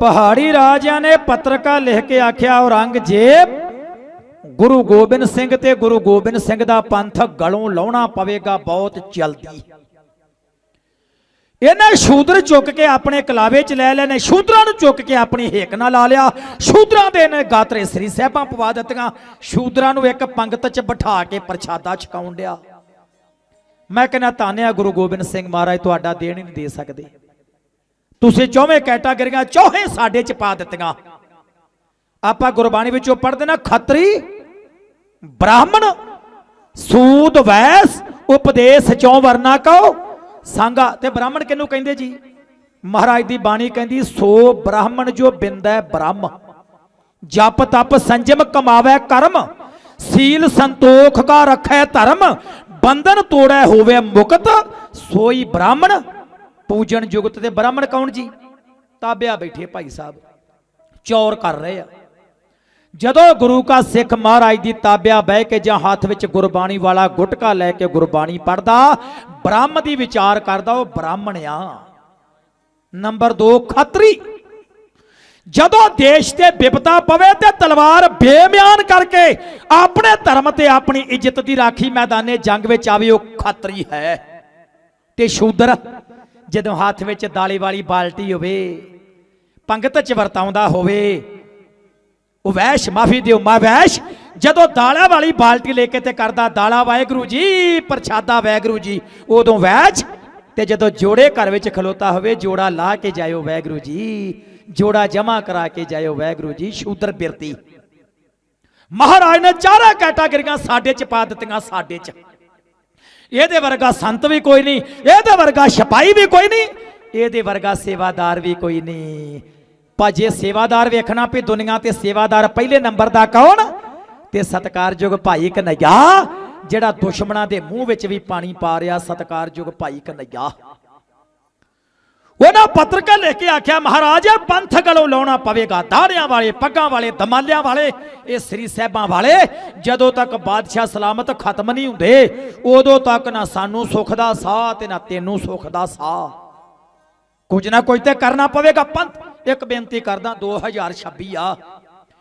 ਪਹਾੜੀ ਰਾਜਿਆਂ ਨੇ ਪੱਤਰਕਾ ਲਿਖ ਕੇ ਆਖਿਆ, ਔਰੰਗਜ਼ੇਬ, ਗੁਰੂ ਗੋਬਿੰਦ ਸਿੰਘ ਤੇ ਗੁਰੂ ਗੋਬਿੰਦ ਸਿੰਘ ਦਾ ਪੰਥ ਗਲੋਂ ਲਾਉਣਾ ਪਵੇਗਾ, ਬਹੁਤ ਜਲਦੀ। ਇਹਨਾਂ ਸ਼ੂਦਰ ਚੁੱਕ ਕੇ ਆਪਣੇ ਕਲਾਵੇ ਚ ਲੈ ਲੈਣੇ ਸ਼ੂਦਰਾਂ ਨੂੰ ਚੁੱਕ ਕੇ ਆਪਣੀ ਹਿੱਕ ਨਾਲ ਲਾ ਲਿਆ। ਸ਼ੂਦਰਾਂ ਦੇ ਨੇ ਗਾਤਰੇ ਸ੍ਰੀ ਸਾਹਿਬਾਂ ਪਵਾ ਦਿੱਤੀਆਂ। ਸ਼ੂਦਰਾਂ ਨੂੰ ਇੱਕ ਪੰਗਤ ਚ ਬਿਠਾ ਕੇ ਪ੍ਰਸ਼ਾਦਾ ਛਕਾਉਣ ਡਿਆ। ਮੈਂ ਕਹਿੰਦਾ, ਤਾਨਿਆ ਗੁਰੂ ਗੋਬਿੰਦ ਸਿੰਘ ਮਹਾਰਾਜ, ਤੁਹਾਡਾ ਦੇਣ ਹੀ ਨਹੀਂ ਦੇ ਸਕਦੇ। ਤੁਸੀਂ ਚੌਵੇਂ ਕੈਟਾਗਰੀਆਂ ਚੌਹੇ ਸਾਡੇ ਚ ਪਾ ਦਿੱਤੀਆਂ। ਆਪਾਂ ਗੁਰਬਾਣੀ ਵਿੱਚੋਂ ਪੜ੍ਹਦੇ ਨਾ ਖੱਤਰੀ, ਬ੍ਰਾਹਮਣ, ਸੂਦ, ਵੈਸ, ਉਪਦੇਸ਼, ਚੋਂ ਵਰਨਾ ਕਹੋ ਸੰਗਾ ਤੇ ਬ੍ਰਾਹਮਣ ਕਿਹਨੂੰ ਕਹਿੰਦੇ ਜੀ? ਮਹਾਰਾਜ ਦੀ ਬਾਣੀ ਕਹਿੰਦੀ, ਸੋ ਬ੍ਰਾਹਮਣ ਜੋ ਬਿੰਦੈ ਬ੍ਰਹਮ। ਜਪ ਤਪ ਸੰਜਮ ਕਮਾਵੇ ਕਰਮ। ਸੀਲ ਸੰਤੋਖ ਕਾ ਰੱਖੈ ਧਰਮ। ਬੰਧਨ ਤੋੜੈ ਹੋਵੇ ਮੁਕਤ। ਸੋਈ ਬ੍ਰਾਹਮਣ। ਪੂਜਨ ਜੁਗਤ ਤੇ ਬ੍ਰਾਹਮਣ ਕੌਣ ਜੀ? ਤਾਬਿਆ ਬੈਠੇ ਭਾਈ ਸਾਹਿਬ। ਚੌਰ ਕਰ ਰਹੇ ਆ। ਜਦੋਂ ਗੁਰੂ ਕਾ ਸਿੱਖ ਮਹਾਰਾਜ ਦੀ ਤਾਬਿਆ ਬਹਿ ਕੇ ਜਾਂ ਹੱਥ ਵਿੱਚ ਗੁਰਬਾਣੀ ਵਾਲਾ ਗੁਟਕਾ ਲੈ ਕੇ ਗੁਰਬਾਣੀ ਪੜਦਾ ਬ੍ਰਹਮ ਦੀ ਵਿਚਾਰ ਕਰਦਾ ਉਹ ਬ੍ਰਾਹਮਣ ਆ। ਨੰਬਰ 2 ਖੱਤਰੀ। ਜਦੋਂ ਦੇਸ਼ ਤੇ ਵਿਪਤਾ ਪਵੇ ਤੇ ਤਲਵਾਰ ਬੇਮਿਆਨ ਕਰਕੇ ਆਪਣੇ ਧਰਮ ਤੇ ਆਪਣੀ ਇੱਜ਼ਤ ਦੀ ਰਾਖੀ ਮੈਦਾਨੇ ਜੰਗ ਵਿੱਚ ਆਵੇ, ਉਹ ਖੱਤਰੀ ਹੈ ਤੇ ਸ਼ੂਦਰ। ਜਦੋਂ ਹੱਥ ਵਿੱਚ ਦਾਲੇ ਵਾਲੀ ਬਾਲਟੀ ਹੋਵੇ, ਪੰਗਤ ਚ ਵਰਤਾਉਂਦਾ ਹੋਵੇ, ਉਹ ਵੈਸ਼, ਮਾਫੀ ਦਿਓ, ਮਾ ਵੈਸ਼, ਜਦੋਂ ਦਾਲਾ ਵਾਲੀ ਬਾਲਟੀ ਲੈ ਕੇ ਤੇ ਕਰਦਾ ਦਾਲਾ, ਵਾਹਿਗੁਰੂ ਜੀ, ਪ੍ਰਸ਼ਾਦਾ ਵਾਹਿਗੁਰੂ ਜੀ, ਉਦੋਂ ਵੈਸ਼ ਤੇ ਜਦੋਂ ਜੋੜੇ ਘਰ ਵਿੱਚ ਖਲੋਤਾ ਹੋਵੇ, ਜੋੜਾ ਲਾ ਕੇ ਜਾਇਓ ਵਾਹਿਗੁਰੂ ਜੀ, ਜੋੜਾ ਜਮਾ ਕਰਾ ਕੇ ਜਾਇਓ ਵਾਹਿਗੁਰੂ ਜੀ, ਸ਼ੂਦਰ ਬਿਰਤੀ। ਮਹਾਰਾਜ ਨੇ ਚਾਰਾਂ ਕੈਟਾਗਰੀਆਂ ਸਾਡੇ ਚ ਪਾ ਦਿੱਤੀਆਂ, ਸਾਡੇ ਚ। ਇਹਦੇ ਵਰਗਾ ਸੰਤ ਵੀ ਕੋਈ ਨਹੀਂ, ਇਹਦੇ ਵਰਗਾ ਸਿਪਾਹੀ ਵੀ ਕੋਈ ਨਹੀਂ, ਇਹਦੇ ਵਰਗਾ ਸੇਵਾਦਾਰ ਵੀ ਕੋਈ ਨਹੀਂ। ਪਰ ਜੇ ਸੇਵਾਦਾਰ ਵੇਖਣਾ ਵੀ ਦੁਨੀਆ ਤੇ ਸੇਵਾਦਾਰ ਪਹਿਲੇ ਨੰਬਰ ਦਾ ਕੌਣ? ਤੇ ਸਤਕਾਰਯੋਗ ਭਾਈ ਕਨਈਆ, ਜਿਹੜਾ ਦੁਸ਼ਮਣਾਂ ਦੇ ਮੂੰਹ ਵਿੱਚ ਵੀ ਪਾਣੀ ਪਾ ਰਿਹਾ, ਸਤਕਾਰਯੋਗ ਭਾਈ ਕਨਈਆ। ਉਹਨਾਂ ਪੱਤਰਕਾ ਲਿਖ ਕੇ ਆਖਿਆ, ਮਹਾਰਾਜ ਇਹ ਪੰਥ ਗਲੋਂ ਲਾਉਣਾ ਪਵੇਗਾ। ਦਾੜਿਆਂ ਵਾਲੇ, ਪੱਗਾਂ ਵਾਲੇ, ਦਮਾਲਿਆਂ ਵਾਲੇ, ਇਹ ਸ੍ਰੀ ਸਾਹਿਬਾਂ ਵਾਲੇ, ਜਦੋਂ ਤੱਕ ਬਾਦਸ਼ਾਹ ਸਲਾਮਤ ਖਤਮ ਨਹੀਂ ਹੁੰਦੇ, ਉਦੋਂ ਤੱਕ ਨਾ ਸਾਨੂੰ ਸੁੱਖ ਦਾ ਸਾਹ ਤੇ ਨਾ ਤੈਨੂੰ ਸੁੱਖ ਦਾ ਸਾਹ। ਕੁਝ ਨਾ ਕੁਝ ਤੇ ਕਰਨਾ ਪਵੇਗਾ, ਪੰਥ। ਇੱਕ ਬੇਨਤੀ ਕਰਦਾ 2026 ਆ।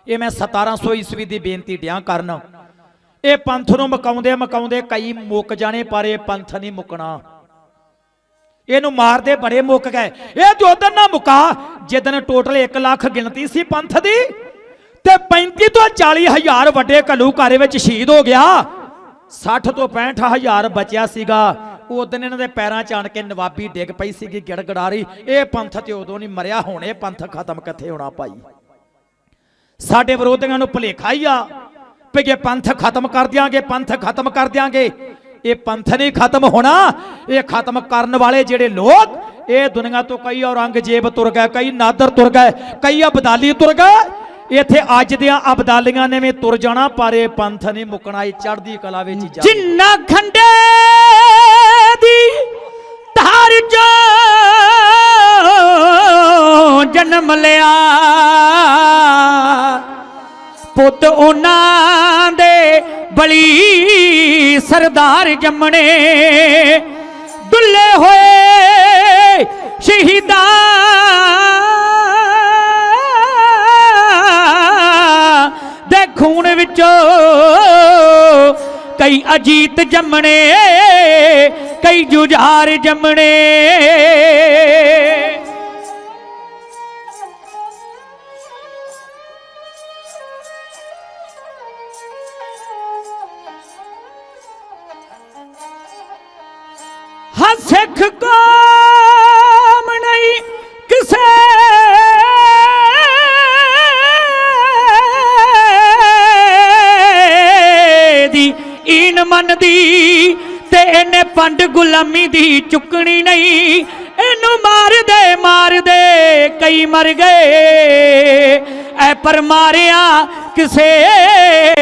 ਇਹ ਮੈਂ 1700 ਈਸਵੀ ਦੀ ਬੇਨਤੀ ਡਿਆਂ ਕਰਨ। ਇਹ ਪੰਥ ਨੂੰ ਮਕਾਉਂਦੇ ਮਕਾਉਂਦੇ ਕਈ ਮੁੱਕ ਜਾਣੇ, ਪਰ ਇਹ ਪੰਥ ਨਹੀਂ ਮੁੱਕਣਾ। ਇਹਨੂੰ ਮਾਰਦੇ ਬੜੇ ਮੁੱਕ ਗਏ। ਇਹ ਤੇ ਉਦੋਂ ਨਾ ਮੁਕਾ ਜਿੱਦਨ ਟੋਟਲ 1 ਲੱਖ ਗਿਣਤੀ ਸੀ ਪੰਥ ਦੀ, ਤੇ 35 ਤੋਂ 40 ਹਜ਼ਾਰ ਵੱਡੇ ਘੱਲੂਘਾਰੇ ਵਿੱਚ ਸ਼ਹੀਦ ਹੋ ਗਿਆ। 60 ਤੋਂ 65 ਹਜ਼ਾਰ ਬਚਿਆ ਸੀਗਾ। ਉਦੋਂ ਇਹਨਾਂ ਦੇ ਪੈਰਾਂ 'ਚ ਆਣ ਕੇ ਨਵਾਬੀ ਡਿੱਗ ਪਈ ਸੀਗੀ ਗਿੜਗੜਾਰੀ ਇਹ ਪੰਥ ਤੇ ਉਦੋਂ ਨਹੀਂ ਮਰਿਆ, ਹੁਣ ਇਹ ਪੰਥ ਖਤਮ ਕਿੱਥੇ ਹੋਣਾ ਭਾਈ? ਸਾਡੇ ਵਿਰੋਧੀਆਂ ਨੂੰ ਭੁਲੇਖਾ ਹੀ ਆ ਵੀ ਪੰਥ ਖਤਮ ਕਰ ਦਿਆਂਗੇ, ਪੰਥ ਖਤਮ ਕਰ ਦਿਆਂਗੇ। ਇਹ ਪੰਥ ਨਹੀਂ ਖਤਮ ਹੋਣਾ। ਇਹ ਖਤਮ ਕਰਨ ਵਾਲੇ ਜਿਹੜੇ ਲੋਕ, ਇਹ ਦੁਨੀਆ ਤੋਂ ਕਈ ਔਰੰਗਜ਼ੇਬ ਤੁਰ ਗਏ, ਕਈ ਨਾਦਰ ਤੁਰ ਗਏ, ਕਈ ਅਬਦਾਲੀ ਤੁਰ ਗਏ। ਇੱਥੇ ਅੱਜ ਦੀਆਂ ਅਬਦਾਲੀਆਂ ਨੇ ਵੀ ਤੁਰ ਜਾਣਾ, ਪਰ ਇਹ ਪੰਥ ਨਹੀਂ ਮੁੱਕਣਾ, ਇਹ ਚੜ੍ਹਦੀ ਕਲਾ ਵਿੱਚ ਜਾ ਜਿੰਨਾ ਖੰਡੇ ਦੀ ਧਾਰ ਜੋ ਜਨਮ ਲਿਆ। ਪੁੱਤ ਉਹਨਾਂ ਦੇ ਬਲੀ ਸਰਦਾਰ ਜੰਮਣੇ। ਦੁੱਲੇ ਹੋਏ ਸ਼ਹੀਦਾਂ ਦੇ ਖੂਨ ਵਿੱਚੋਂ ਕਈ ਅਜੀਤ ਜੰਮਣੇ, ਕਈ ਜੁਝਾਰ ਜੰਮਣੇ। ਸਿੱਖ ਕੌਮ ਨਹੀਂ ਕਿਸੇ ਦੀ। ਈਨ ਮੰਨਦੀ ਤੇ ਇਹਨੇ ਪੰਡ ਗੁਲਾਮੀ ਦੀ ਚੁੱਕਣੀ ਨਹੀਂ। ਇਹਨੂੰ ਮਾਰ ਦੇ ਮਾਰ ਦੇ ਕਈ ਮਰ ਗਏ। ਐ ਪਰ ਮਾਰਿਆ ਕਿਸੇ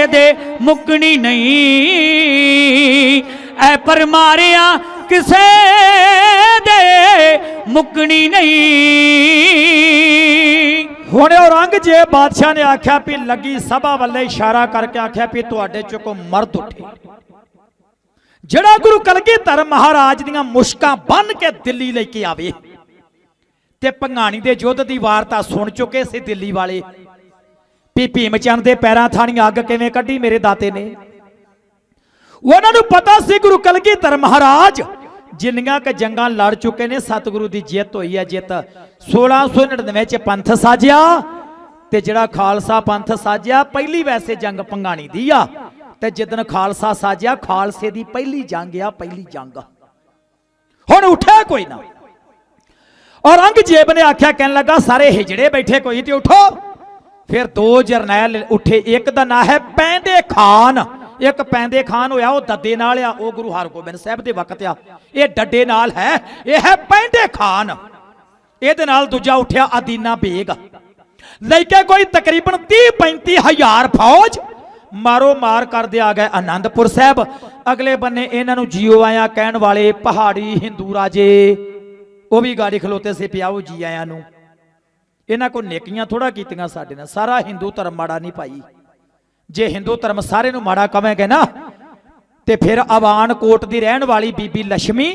ਦੇ ਮੁੱਕਣੀ ਨਹੀਂ। ਐ ਪਰ ਮਾਰਿਆ ਕਿਸੇ ਦੇ ਮੁੱਕਣੀ ਨਹੀਂ। ਹੁਣ ਔਰੰਗਜ਼ੇਬ ਬਾਦਸ਼ਾਹ ਨੇ ਆਖਿਆ ਵੀ ਲੱਗੀ ਸਭਾ ਵੱਲੇ ਇਸ਼ਾਰਾ ਕਰਕੇ ਆਖਿਆ ਵੀ ਤੁਹਾਡੇ ਚੋਂ ਕੋ ਮਰਦ ਉੱਠੇ। ਜਿਹੜਾ ਗੁਰੂ ਕਲਗੀਧਰ ਮਹਾਰਾਜ ਦੀਆਂ ਮੁਸ਼ਕਾਂ ਬੰਨ ਕੇ ਦਿੱਲੀ ਲੈ ਕੇ ਆਵੇ ਤੇ ਭੰਗਾਣੀ ਦੇ ਯੁੱਧ ਦੀ ਵਾਰਤਾ ਸੁਣ ਚੁੱਕੇ ਸੀ ਦਿੱਲੀ ਵਾਲੇ। ਵੀ ਭੀਮ ਚੰਦ ਦੇ ਪੈਰਾਂ ਥਾਣੀ ਅੱਗ ਕਿਵੇਂ ਕੱਢੀ ਮੇਰੇ ਦਾਤੇ ਨੇ। ਉਹਨਾਂ ਨੂੰ ਪਤਾ ਸੀ ਗੁਰੂ ਕਲਗੀਧਰ ਮਹਾਰਾਜ ਜਿੰਨੀਆਂ ਕ ਜੰਗਾਂ ਲੜ ਚੁੱਕੇ ਨੇ, ਸਤਿਗੁਰੂ ਦੀ ਜਿੱਤ ਹੋਈ ਹੈ ਜਿੱਤ। 1699 ਚ ਪੰਥ ਸਾਜਿਆ ਤੇ ਜਿਹੜਾ ਖਾਲਸਾ ਪੰਥ ਸਾਜਿਆ, ਪਹਿਲੀ ਵੈਸੇ ਜੰਗ ਪੰਗਾਣੀ ਦੀ ਆ। ਤੇ ਜਿੱਦਨ ਖਾਲਸਾ ਸਾਜਿਆ, ਖਾਲਸੇ ਦੀ ਪਹਿਲੀ ਜੰਗ ਆ, ਪਹਿਲੀ ਜੰਗ। ਹੁਣ ਉੱਠਿਆ ਕੋਈ ਨਾ। ਔਰੰਗਜ਼ੇਬ ਨੇ ਆਖਿਆ, ਕਹਿਣ ਲੱਗਾ, ਸਾਰੇ ਹਿਜੜੇ ਬੈਠੇ ਕੋਈ ਤੇ ਉਠੋ। ਫਿਰ ਦੋ ਜਰਨੈਲ ਉੱਠੇ, ਇੱਕ ਦਾ ਨਾਂ ਹੈ ਪੈਂਦੇ ਖਾਨ। ਇੱਕ ਪੈਂਦੇ ਖਾਨ ਹੋਇਆ, ਉਹ ਦੱਦੇ ਨਾਲ ਆ, ਉਹ ਗੁਰੂ ਹਰਗੋਬਿੰਦ ਸਾਹਿਬ ਦੇ ਵਕਤ ਆ। ਇਹ ਡੱਡੇ ਨਾਲ ਹੈ, ਇਹ ਹੈ ਪੈਂਦੇ ਖਾਨ। ਇਹਦੇ ਨਾਲ ਦੂਜਾ ਉੱਠਿਆ ਅਦੀਨਾ ਬੇਗ। ਲੈ ਕੇ ਕੋਈ ਤਕਰੀਬਨ 30 35 ਹਜ਼ਾਰ ਫੌਜ, ਮਾਰੋ ਮਾਰ ਕਰਦੇ ਆ ਗਏ ਆਨੰਦਪੁਰ ਸਾਹਿਬ। ਅਗਲੇ ਬੰਨੇ ਇਹਨਾਂ ਨੂੰ ਜੀਓ ਆਇਆ ਕਹਿਣ ਵਾਲੇ ਪਹਾੜੀ ਹਿੰਦੂ ਰਾਜੇ, ਉਹ ਵੀ ਗਾੜੀ ਖਲੋਤੇ ਸੀ ਪਿਆਓ ਜੀ ਆਇਆਂ ਨੂੰ। ਇਹਨਾਂ ਕੋ ਨੇਕੀਆਂ ਥੋੜਾ ਕੀਤੀਆਂ ਸਾਡੇ ਨਾਲ, ਸਾਰਾ ਹਿੰਦੂ ਧਰਮ ਮਾੜਾ ਨਹੀਂ ਪਾਈ ਜੇ ਹਿੰਦੂ ਧਰਮ ਸਾਰੇ ਨੂੰ ਮਾੜਾ ਕਵੇਂਗੇ ਨਾ, ਤੇ ਫਿਰ ਆਵਾਨ ਕੋਟ ਦੀ ਰਹਿਣ ਵਾਲੀ ਬੀਬੀ ਲక్ష్ਮੀ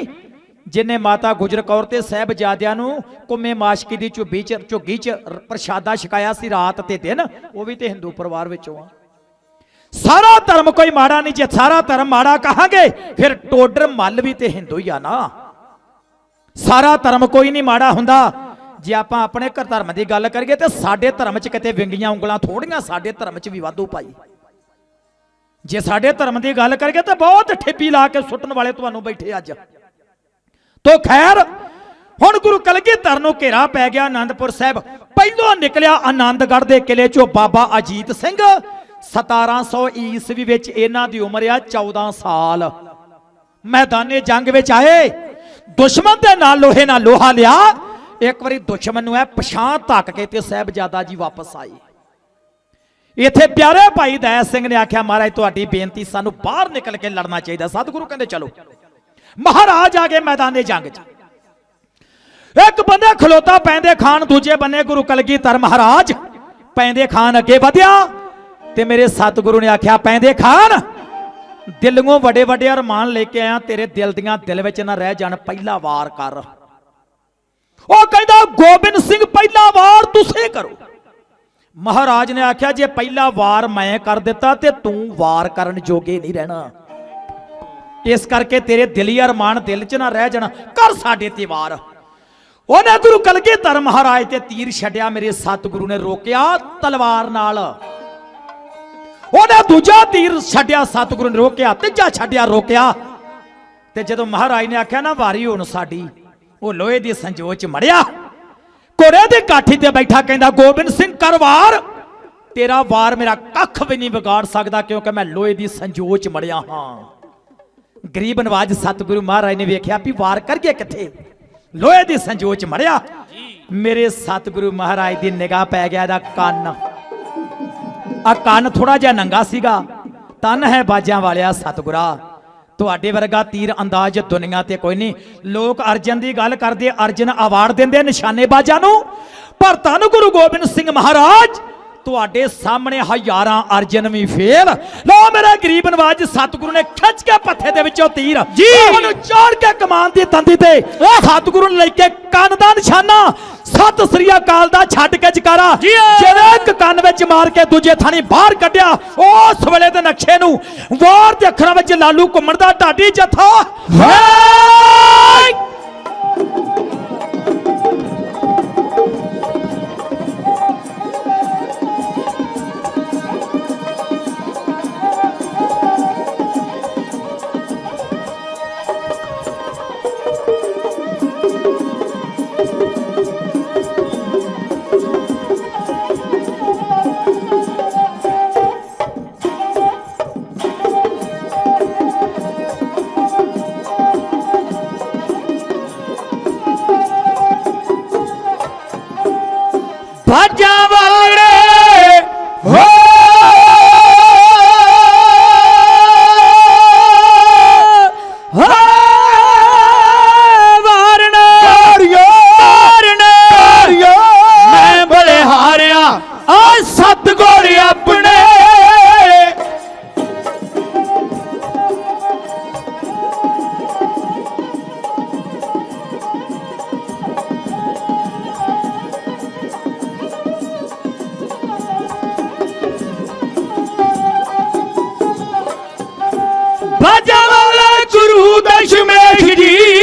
ਜਿਨੇ ਮਾਤਾ ਗੁਜਰ ਕੌਰ ਤੇ ਸਾਹਿਬਜ਼ਾਦਿਆਂ ਨੂੰ ਕੁੰਮੇ ਮਾਸ਼ਕੀ ਦੀ ਝੁੱਬੀ ਚ, ਝੁੱਗੀ ਚ ਪ੍ਰਸ਼ਾਦਾ ਛਕਾਇਆ ਸੀ ਰਾਤ ਤੇ ਦਿਨ, ਉਹ ਵੀ ਤੇ ਹਿੰਦੂ ਪਰਿਵਾਰ ਵਿੱਚੋਂ ਆ। ਸਾਰਾ ਧਰਮ ਕੋਈ ਮਾੜਾ ਨਹੀਂ, ਜੇ ਸਾਰਾ ਧਰਮ ਮਾੜਾ ਕਹਾਂਗੇ, ਫਿਰ ਟੋਡਰ ਮੱਲ ਵੀ ਤੇ ਹਿੰਦੂ ਹੀ ਆ ਨਾ। ਸਾਰਾ ਧਰਮ ਕੋਈ ਨਹੀਂ ਮਾੜਾ ਹੁੰਦਾ ਜੇ ਆਪਾਂ ਆਪਣੇ ਘਰ ਧਰਮ ਦੀ ਗੱਲ ਕਰੀਏ ਤੇ ਸਾਡੇ ਧਰਮ 'ਚ ਕਿਤੇ ਵਿੰਗੀਆਂ ਉਂਗਲਾਂ ਥੋੜੀਆਂ, ਸਾਡੇ ਧਰਮ 'ਚ ਵੀ ਵਾਧੂ ਪਾਈ ਜੇ ਸਾਡੇ ਧਰਮ ਦੀ ਗੱਲ ਕਰੀਏ ਤਾਂ ਬਹੁਤ ਠੇਪੀ ਲਾ ਕੇ ਸੁੱਟਣ ਵਾਲੇ ਤੁਹਾਨੂੰ ਬੈਠੇ ਅੱਜ। ਤੋ ਖੈਰ, ਹੁਣ ਗੁਰੂ ਕਲਗੀਧਰ ਨੂੰ ਘੇਰਾ ਪੈ ਗਿਆ ਆਨੰਦਪੁਰ ਸਾਹਿਬ। ਪਹਿਲੋਂ ਨਿਕਲਿਆ ਆਨੰਦਗੜ੍ਹ ਦੇ ਕਿਲੇ ਚੋਂ ਬਾਬਾ ਅਜੀਤ ਸਿੰਘ 1700 ਈਸਵੀ ਵਿੱਚ ਇਹਨਾਂ ਦੀ ਉਮਰ ਆ 14 ਸਾਲ। ਮੈਦਾਨੇ ਜੰਗ ਵਿੱਚ ਆਏ, ਦੁਸ਼ਮਣ ਦੇ ਨਾਲ ਲੋਹੇ ਨਾਲ ਲੋਹਾ ਲਿਆ ਇੱਕ ਵਾਰੀ ਦੁਸ਼ਮਣ ਨੂੰ ਐ ਪਛਾਣ ਧੱਕ ਕੇ ਤੇ ਸਾਹਿਬਜ਼ਾਦਾ ਜੀ ਵਾਪਸ ਆਏ। ਇੱਥੇ ਪਿਆਰੇ ਭਾਈ ਦਇਆ ਸਿੰਘ ਨੇ ਆਖਿਆ, ਮਹਾਰਾਜ, ਤੁਹਾਡੀ ਬੇਨਤੀ ਸਾਨੂੰ ਬਾਹਰ ਨਿਕਲ ਕੇ ਲੜਨਾ ਚਾਹੀਦਾ। ਸਤਿਗੁਰੂ ਕਹਿੰਦੇ, ਚਲੋ। ਮਹਾਰਾਜ ਆ ਗਏ ਮੈਦਾਨੇ ਜੰਗ 'ਚ। ਇੱਕ ਬੰਦੇ ਖਲੋਤਾ ਪੈਂਦੇ ਖਾਨ, ਦੂਜੇ ਬੰਨੇ ਗੁਰੂ ਕਲਗੀਧਰ। ਮਹਾਰਾਜ, ਪੈਂਦੇ ਖਾਨ ਅੱਗੇ ਵਧਿਆ? ਤੇ ਮੇਰੇ ਸਤਿਗੁਰੂ ਨੇ ਆਖਿਆ, ਪੈਂਦੇ ਖਾਨ, ਦਿਲੋਂ ਵੱਡੇ ਵੱਡੇ ਅਰਮਾਨ ਲੈ ਕੇ ਆਇਆ। ਤੇਰੇ ਦਿਲ ਦੀਆਂ ਦਿਲ ਵਿੱਚ ਨਾ ਰਹਿ ਜਾਣ, ਪਹਿਲਾ ਵਾਰ ਕਰ। ਉਹ ਕਹਿੰਦਾ, ਗੋਬਿੰਦ ਸਿੰਘ, ਪਹਿਲਾ ਵਾਰ ਤੁਸੀਂ ਕਰੋ। ਮਹਾਰਾਜ ਨੇ ਆਖਿਆ, ਜੇ ਪਹਿਲਾ ਵਾਰ ਮੈਂ ਕਰ ਦਿੱਤਾ, ਤੇ ਤੂੰ ਵਾਰ ਕਰਨ ਜੋਗੇ ਨਹੀਂ ਰਹਿਣਾ। ਇਸ ਕਰਕੇ ਤੇਰੇ ਦਿਲੀ ਅਰਮਾਨ ਦਿਲ 'ਚ ਨਾ ਰਹਿ ਜਾਣ। ਕਰ ਸਾਡੇ ਤੇ ਵਾਰ। ਉਹਨੇ ਗੁਰੂ ਕਲਗੀਧਰ ਮਹਾਰਾਜ ਤੇ ਤੀਰ ਛੱਡਿਆ, ਮੇਰੇ ਸਤਿਗੁਰੂ ਨੇ ਰੋਕਿਆ ਤਲਵਾਰ ਨਾਲ। ਉਹਨੇ ਦੂਜਾ ਤੀਰ ਛੱਡਿਆ, ਸਤਿਗੁਰੂ ਨੇ ਰੋਕਿਆ, ਤੀਜਾ ਛੱਡਿਆ, ਰੋਕਿਆ। ਤੇ ਜਦੋਂ ਮਹਾਰਾਜ ਨੇ ਆਖਿਆ, ਨਾ, ਵਾਰੀ ਹੁਣ ਸਾਡੀ। ਉਹ ਲੋਹੇ ਦੀ ਸੰਜੋਚ ਮੜਿਆ। ਘੋੜੇ ਦੇ ਕਾਠੀ ਤੇ ਬੈਠਾ ਕਹਿੰਦਾ, ਗੋਬਿੰਦ ਸਿੰਘ, ਕਰ ਵਾਰ। ਤੇਰਾ ਵਾਰ ਮੇਰਾ ਕੱਖ ਵੀ ਨਹੀਂ ਵਿਗਾੜ ਸਕਦਾ ਕਿਉਂਕਿ ਮੈਂ ਲੋਹੇ ਦੀ ਸੰਜੋਚ ਮੜਿਆ ਹਾਂ। ਗਰੀਬ ਨਵਾਜ ਸਤਿਗੁਰੂ ਮਹਾਰਾਜ ਨੇ ਵੇਖਿਆ ਵੀ ਵਾਰ ਕਰੀਏ ਕਿੱਥੇ? ਲੋਹੇ ਦੀ ਸੰਜੋਚ ਮੜਿਆ। ਮੇਰੇ ਸਤਿਗੁਰੂ ਮਹਾਰਾਜ ਦੀ ਨਿਗਾਹ ਪੈ ਗਿਆ ਇਹਦਾ ਕੰਨ। ਆ ਕੰਨ ਥੋੜਾ ਜਿਹਾ ਨੰਗਾ ਸੀਗਾ। ਤਨ ਹੈ ਬਾਜਾਂ ਵਾਲਿਆ ਸਤਿਗੁਰਾ। ਤੁਹਾਡੇ ਵਰਗਾ ਤੀਰ ਅੰਦਾਜ਼ ਦੁਨੀਆ ਤੇ ਕੋਈ ਨਹੀਂ। ਲੋਕ ਅਰਜਨ ਦੀ ਗੱਲ ਕਰਦੇ, ਅਰਜਨ ਅਵਾਰਡ ਦਿੰਦੇ ਨਿਸ਼ਾਨੇਬਾਜ਼ਾਂ ਨੂੰ। ਪਰ ਧੰਨ ਗੁਰੂ ਗੋਬਿੰਦ ਸਿੰਘ ਮਹਾਰਾਜ ਤੁਹਾਡੇ ਸਾਹਮਣੇ ਹਜ਼ਾਰਾਂ ਅਰਜਨ ਵੀ ਫੇਲ। ਲੋ ਮੇਰੇ ਗਰੀਬ ਨਵਾਜ ਸਤਿਗੁਰੂ ਨੇ ਖਿੱਚ ਕੇ ਪੱਥੇ ਦੇ ਵਿੱਚੋਂ ਤੀਰ। ਜੀ। ਉਹਨੂੰ ਚਾੜ ਕੇ ਕਮਾਨ ਦੀ ਤੰਦੀ ਤੇ। ਸਤਿਗੁਰੂ ਨੇ ਲੈ ਕੇ ਕੰਨ ਦਾ ਨਿਸ਼ਾਨਾ ਸਤਿ ਸ੍ਰੀ ਅਕਾਲ ਦਾ ਛੱਡ ਕੇ ਜਕਾਰਾ। ਜਿਹੜੇ ਇੱਕ ਕੰਨ ਵਿੱਚ ਮਾਰ ਕੇ ਦੂਜੇ ਥਾਣੀ ਬਾਹਰ ਕੱਢਿਆ ਉਸ ਵੇਲੇ ਦੇ ਨਕਸ਼ੇ ਨੂੰ ਵਾਰ ਦੇ ਅੱਖਰਾਂ ਵਿੱਚ ਲਾਲੂ ਘੁੰਮਣ ਦਾ ਢਾਡੀ ਜਥਾ! ਬਾਜਾ ਵਾਲਾ ਗੁਰੂ ਦਸ਼ਮੇਸ਼ ਜੀ।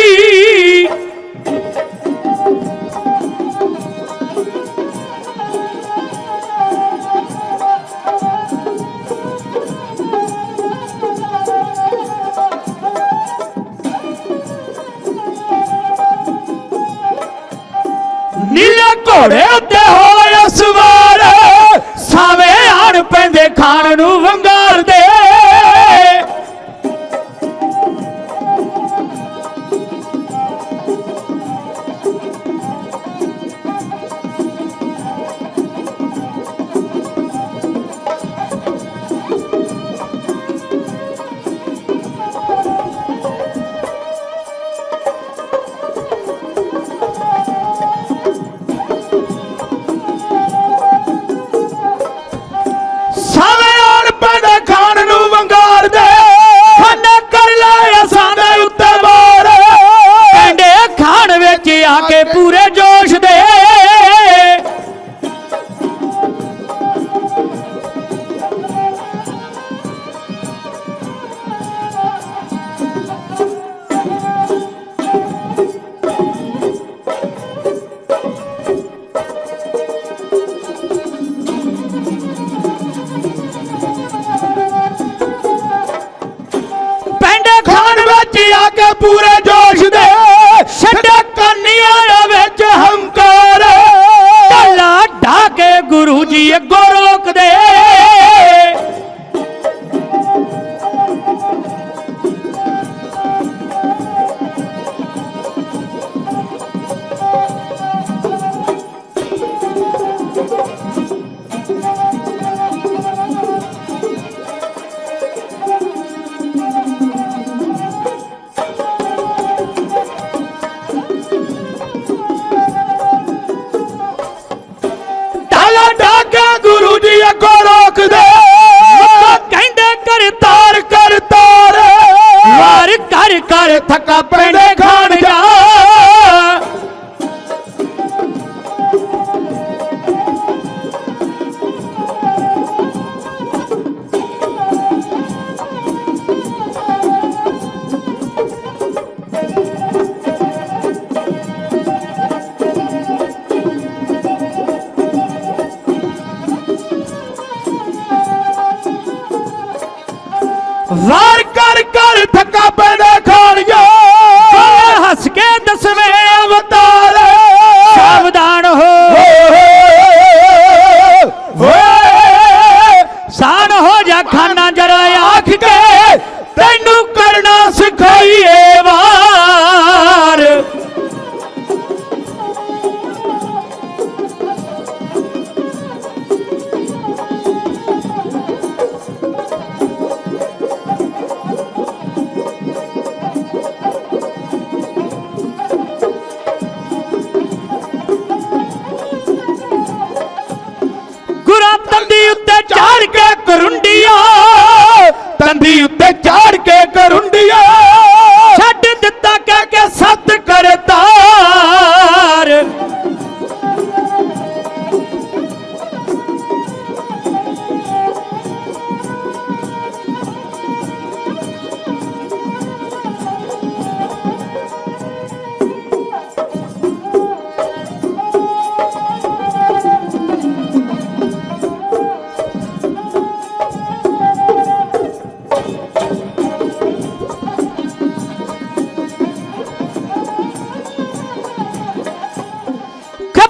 pura de hoje, né?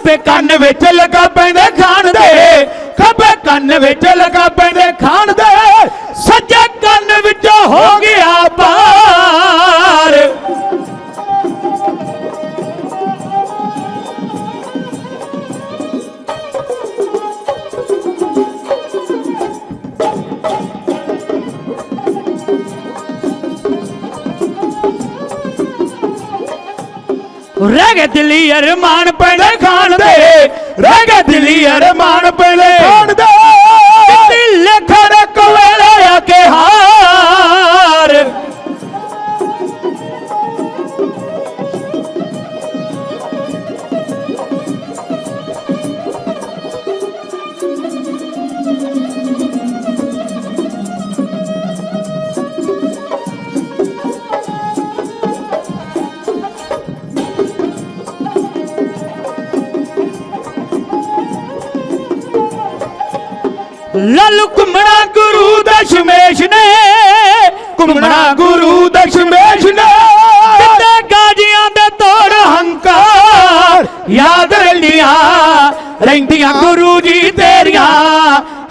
ਖੱਬੇ ਕੰਨ ਵਿੱਚ ਲਗਾ ਪੈਂਦੇ ਖਾਣ ਦੇ, ਖੱਬੇ ਕੰਨ ਵਿੱਚ ਲਗਾ ਪੈਂਦੇ ਖਾਣ ਦੇ। ਸੱਜੇ ਕੰਨ ਵਿੱਚ ਹੋ ਗਿਆ ਪਾ ਰਹਿ ਗਏ ਦਿਲੀ ਅਰਮਾਨ ਪੈਣੇ ਖਾਣ ਦੇ। ਰਹਿ ਗਏ ਦਿਲੀ ਅਰਮਾਨ ਪੈਣੇ ਖਾਣ ਦੇ ਦਿੱਲੀ ਲਖੜ ਕੋਲੇ ਆ ਕੇ ਹਾਂ ਲਾਲੂ ਘੁੰਮਣਾ ਗੁਰੂ ਦਸ਼ਮੇਸ਼ ਨੇ ਘੁੰਮਣਾ ਗੁਰੂ ਦਸ਼ਮੇਸ਼ ਨੇ। ਕਿਤੇ ਗਾਜੀਆਂ ਦੇ ਤੋੜ ਹੰਕਾਰ ਯਾਦ ਰਹਿੰਦੀਆਂ ਰਹਿੰਦੀਆਂ ਗੁਰੂ ਜੀ ਤੇਰੀਆਂ।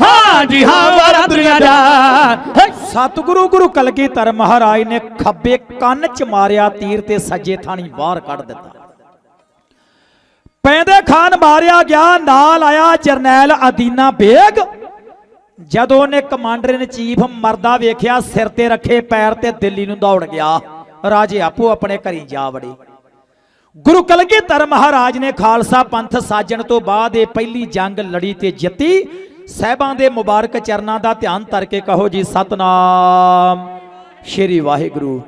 ਹਾਂ ਜੀ ਹਾਂ ਦਾ। ਹੈ। ਸਤਿਗੁਰੂ ਗੁਰੂ ਕਲਗੀਧਰ ਮਹਾਰਾਜ ਨੇ ਖੱਬੇ ਕੰਨ ਚ ਮਾਰਿਆ ਤੀਰ ਤੇ ਸੱਜੇ ਥਾਣੀ ਬਾਹਰ ਕੱਢ ਦਿੱਤਾ। ਪੈਂਦੇ ਖਾਨ ਮਾਰਿਆ ਗਿਆ ਨਾਲ ਆਇਆ ਜਰਨੈਲ ਅਦੀਨਾ ਬੇਗ। ਜਦੋਂ ਉਹਨੇ ਕਮਾਂਡਰ ਇਨ ਚੀਫ ਮਰਦਾ ਵੇਖਿਆ, ਸਿਰ ਤੇ ਰੱਖੇ, ਪੈਰ ਤੇ ਦਿੱਲੀ ਨੂੰ ਦੌੜ ਗਿਆ। ਰਾਜੇ ਆਪੋ ਆਪਣੇ ਘਰੀ ਜਾ ਵੜੇ। ਗੁਰੂ ਕਲਗੀਧਰ ਮਹਾਰਾਜ ਨੇ ਖਾਲਸਾ ਪੰਥ ਸਾਜਣ ਤੋਂ ਬਾਅਦ ਇਹ ਪਹਿਲੀ ਜੰਗ ਲੜੀ ਤੇ ਜਿੱਤੀ। ਸਹਿਬਾਂ ਦੇ ਮੁਬਾਰਕ ਚਰਨਾਂ ਦਾ ਧਿਆਨ ਧਰ ਕੇ ਕਹੋ ਜੀ, ਸਤਨਾਮ। ਸ਼੍ਰੀ ਵਾਹਿਗੁਰੂ।